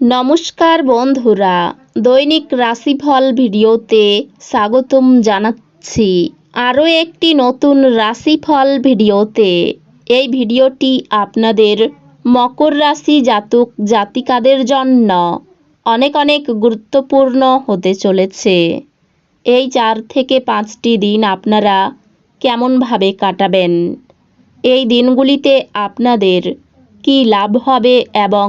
নমস্কার বন্ধুরা, দৈনিক রাশিফল ভিডিওতে স্বাগতম জানাচ্ছি। আরও একটি নতুন রাশিফল ভিডিওতে। এই ভিডিওটি আপনাদের মকর রাশি জাতক জাতিকাদের জন্য অনেক অনেক গুরুত্বপূর্ণ হতে চলেছে। এই চার থেকে পাঁচটি দিন আপনারা কেমনভাবে কাটাবেন? এই দিনগুলিতে আপনাদের কি লাভ হবে এবং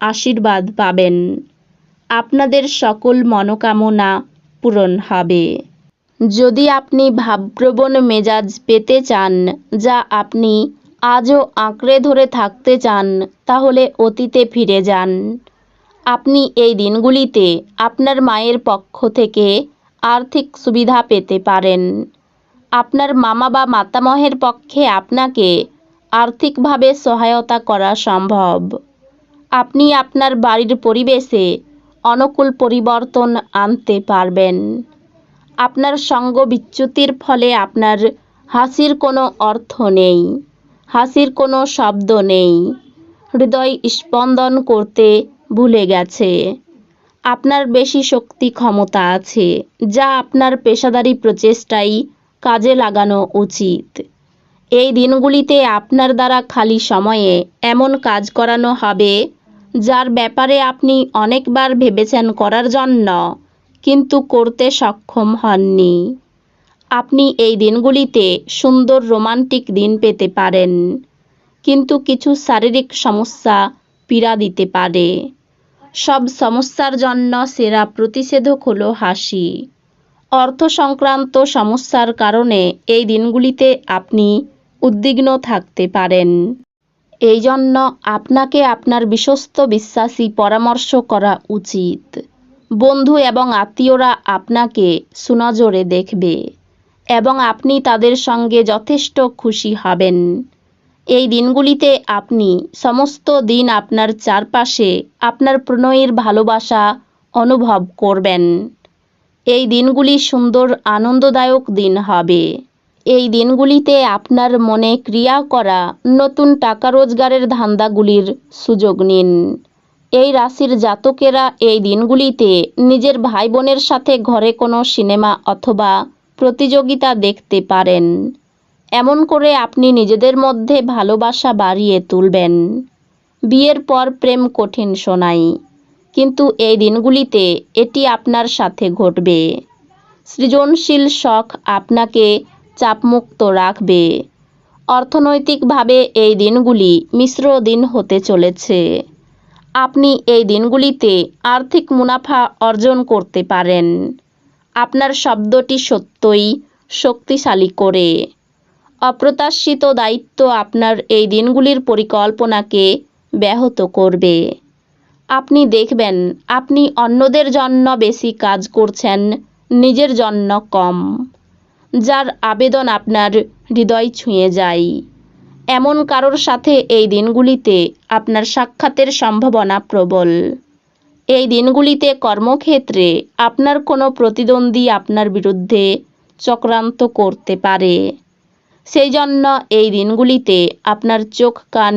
আশীর্বাদ পাবেন। আপনাদের সকল মনোকামনা পূরণ হবে। যদি আপনি ভাবপ্রবণ মেজাজ পেতে চান, যা আপনি আজও আঁকড়ে ধরে থাকতে চান, তাহলে অতীতে ফিরে যান। আপনি এই দিনগুলিতে আপনার মায়ের পক্ষ থেকে আর্থিক সুবিধা পেতে পারেন। আপনার মামা বা মাতামহের পক্ষে আপনাকে আর্থিকভাবে সহায়তা করা সম্ভব। আপনি আপনার বাড়ির পরিবেশে অনুকূল পরিবর্তন আনতে পারবেন। আপনার সঙ্গ বিচ্যুতির ফলে আপনার হাসির কোনো অর্থ নেই, হাসির কোনো শব্দ নেই, হৃদয় স্পন্দন করতে ভুলে গেছে। আপনার বেশি শক্তি ক্ষমতা আছে, যা আপনার পেশাদারি প্রচেষ্টাই কাজে লাগানো উচিত। এই দিনগুলিতে আপনার দ্বারা খালি সময়ে এমন কাজ করানো হবে যার ব্যাপারে আপনি অনেকবার ভেবেছেন করার জন্য, কিন্তু করতে সক্ষম হননি। আপনি এই দিনগুলিতে সুন্দর রোমান্টিক দিন পেতে পারেন, কিন্তু কিছু শারীরিক সমস্যা পীড়া দিতে পারে। সব সমস্যার জন্য সেরা প্রতিষেধক হলো হাসি। অর্থ সংক্রান্ত সমস্যার কারণে এই দিনগুলিতে আপনি উদ্বিগ্ন থাকতে পারেন। এই জন্য আপনাকে আপনার বিশ্বস্ত বিশ্বাসী পরামর্শ করা উচিত। বন্ধু এবং আত্মীয়রা আপনাকে সুনজরে দেখবে এবং আপনি তাদের সঙ্গে যথেষ্ট খুশি হবেন। এই দিনগুলিতে আপনি সমস্ত দিন আপনার চারপাশে আপনার প্রণয়ের ভালোবাসা অনুভব করবেন। এই দিনগুলি সুন্দর, আনন্দদায়ক দিন হবে। এই দিনগুলিতে আপনার মনে ক্রিয়া করা নতুন টাকা রোজগারের ধান্দাগুলির সুযোগ নিন। এই রাশির জাতকেরা এই দিনগুলিতে নিজের ভাই বোনের সাথে ঘরে কোনো সিনেমা অথবা প্রতিযোগিতা দেখতে পারেন। এমন করে আপনি নিজেদের মধ্যে ভালোবাসা বাড়িয়ে তুলবেন। বিয়ের পর প্রেম কঠিন শোনাই, কিন্তু এই দিনগুলিতে এটি আপনার সাথে ঘটবে। সৃজনশীল শখ আপনাকে চাপমুক্ত রাখবে। অর্থনৈতিকভাবে এই দিনগুলি মিশ্র দিন হতে চলেছে। আপনি এই দিনগুলিতে আর্থিক মুনাফা অর্জন করতে পারেন। আপনার শব্দটি সত্যই শক্তিশালী করে। অপ্রত্যাশিত দায়িত্ব আপনার এই দিনগুলির পরিকল্পনাকে ব্যাহত করবে। আপনি দেখবেন, আপনি অন্যদের জন্য বেশি কাজ করছেন, নিজের জন্য কম। যার আবেদন আপনার হৃদয় ছুঁয়ে যায়। এমন কারোর সাথে এই দিনগুলিতে আপনার সাক্ষাতের সম্ভাবনা প্রবল। এই দিনগুলিতে কর্মক্ষেত্রে আপনার কোনো প্রতিদ্বন্দ্বী আপনার বিরুদ্ধে চক্রান্ত করতে পারে। সেই জন্য এই দিনগুলিতে আপনার চোখ কান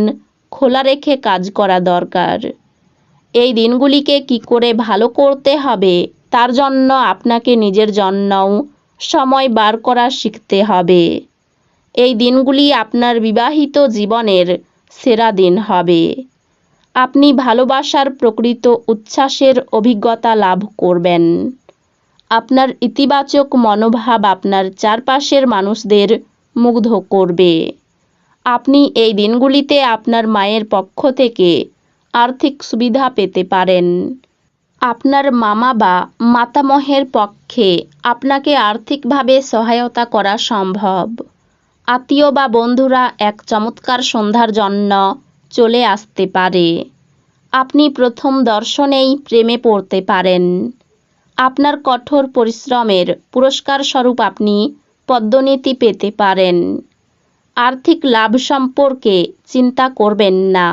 খোলা রেখে কাজ করা দরকার। এই দিনগুলিকে কি করে ভালো করতে হবে, তার জন্য আপনাকে নিজের জন্যও সময় বার করা শিখতে হবে। এই দিনগুলি আপনার বিবাহিত জীবনের সেরা দিন হবে। আপনি ভালোবাসার প্রকৃত উচ্ছ্বাসের অভিজ্ঞতা লাভ করবেন। আপনার ইতিবাচক মনোভাব আপনার চারপাশের মানুষদের মুগ্ধ করবে। আপনি এই দিনগুলিতে আপনার মায়ের পক্ষ থেকে আর্থিক সুবিধা পেতে পারেন। আপনার মামা বা মাতামহের পক্ষে আপনাকে আর্থিকভাবে সহায়তা করা সম্ভব। আত্মীয় বা বন্ধুরা এক চমৎকার সন্ধ্যার জন্য চলে আসতে পারে। আপনি প্রথম দর্শনেই প্রেমে পড়তে পারেন। আপনার কঠোর পরিশ্রমের পুরস্কার স্বরূপ আপনি পদ্মনীতি পেতে পারেন। আর্থিক লাভ সম্পর্কে চিন্তা করবেন না,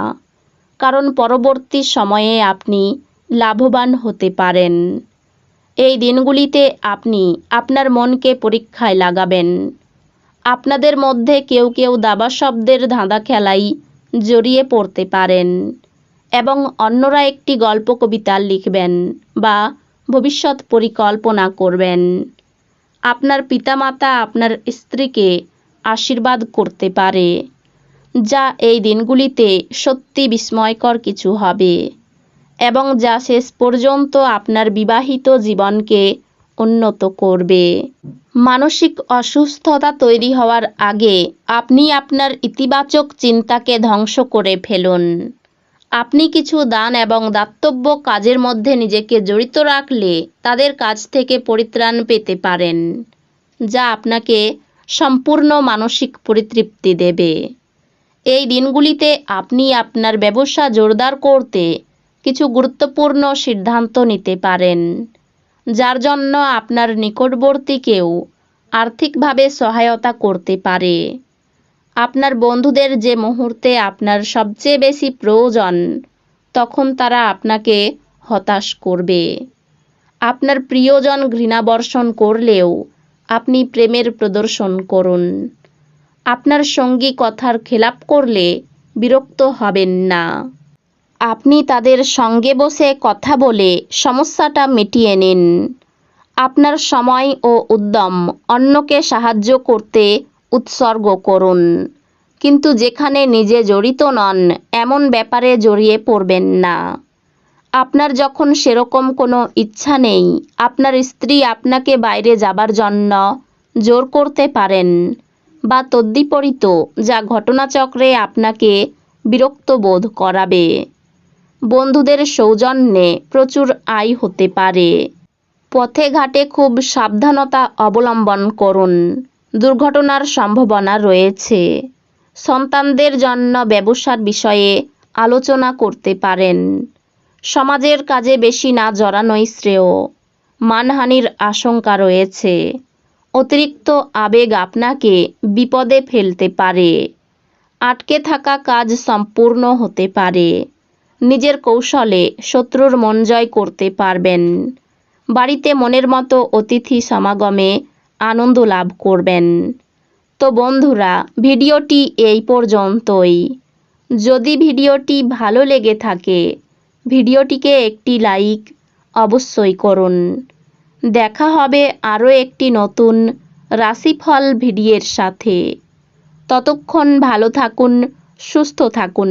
কারণ পরবর্তী সময়ে আপনি লাভবান হতে পারেন। এই দিনগুলিতে আপনি আপনার মনকে পরীক্ষায় লাগাবেন। আপনাদের মধ্যে কেউ কেউ দাবা শব্দের ধাঁধা খেলাই জড়িয়ে পড়তে পারেন এবং অন্যরা একটি গল্প কবিতা লিখবেন বা ভবিষ্যৎ পরিকল্পনা করবেন। আপনার পিতামাতা আপনার স্ত্রীকে আশীর্বাদ করতে পারে, যা এই দিনগুলিতে সত্যি বিস্ময়কর কিছু হবে। এবং যা শেষ পর্যন্ত আপনার বিবাহিত জীবনকে উন্নত করবে। মানসিক অসুস্থতা তৈরি হওয়ার আগে আপনি আপনার ইতিবাচক চিন্তাকে ধ্বংস করে ফেলুন। আপনি কিছু দান এবং দাতব্য কাজের মধ্যে নিজেকে জড়িত রাখলে তাদের কাছ থেকে পরিত্রাণ পেতে পারেন, যা আপনাকে সম্পূর্ণ মানসিক পরিতৃপ্তি দেবে। এই দিনগুলিতে আপনি আপনার ব্যবসা জোরদার করতে কিছু গুরুত্বপূর্ণ সিদ্ধান্ত নিতে পারেন। যার জন্য আপনার নিকটবর্তী কেউ আর্থিকভাবে সহায়তা করতে পারে। আপনার বন্ধুদের যে মুহূর্তে আপনার সবচেয়ে বেশি প্রয়োজন, তখন তারা আপনাকে হতাশ করবে। আপনার প্রিয়জন ঘৃণাবর্ষণ করলেও আপনি প্রেমের প্রদর্শন করুন। আপনার সঙ্গী কথার খেলাপ করলে বিরক্ত হবেন না। আপনি তাদের সঙ্গে বসে কথা বলে সমস্যাটা মিটিয়ে নিন। আপনার সময় ও উদ্যম অন্যকে সাহায্য করতে উৎসর্গ করুন। কিন্তু যেখানে নিজে জড়িত নন, এমন ব্যাপারে জড়িয়ে পড়বেন না। আপনার যখন সেরকম কোনো ইচ্ছা নেই, আপনার স্ত্রী আপনাকে বাইরে যাবার জন্য জোর করতে পারেন বা তদ্বিপরীত যা ঘটনাচক্রে আপনাকে বিরক্ত বোধ করাবে। বন্ধুদের সৌজন্যে প্রচুর আয় হতে পারে। পথে ঘাটে খুব সাবধানতা অবলম্বন করুন। দুর্ঘটনার সম্ভাবনা রয়েছে। সন্তানদের জন্য ব্যবসার বিষয়ে আলোচনা করতে পারেন। সমাজের কাজে বেশি না জড়ানোই শ্রেয়। মানহানির আশঙ্কা রয়েছে। অতিরিক্ত আবেগ আপনাকে বিপদে ফেলতে পারে। আটকে থাকা কাজ সম্পূর্ণ হতে পারে। নিজের কৌশলে শত্রুর মন জয় করতে পারবেন। বাড়িতে মনের মতো অতিথি সমাগমে আনন্দ লাভ করবেন। তো বন্ধুরা, ভিডিওটি এই পর্যন্তই। যদি ভিডিওটি ভালো লেগে থাকে, ভিডিওটিকে একটি লাইক অবশ্যই করুন। দেখা হবে আরও একটি নতুন রাশিফল ভিডিওর সাথে। ততক্ষণ ভালো থাকুন, সুস্থ থাকুন।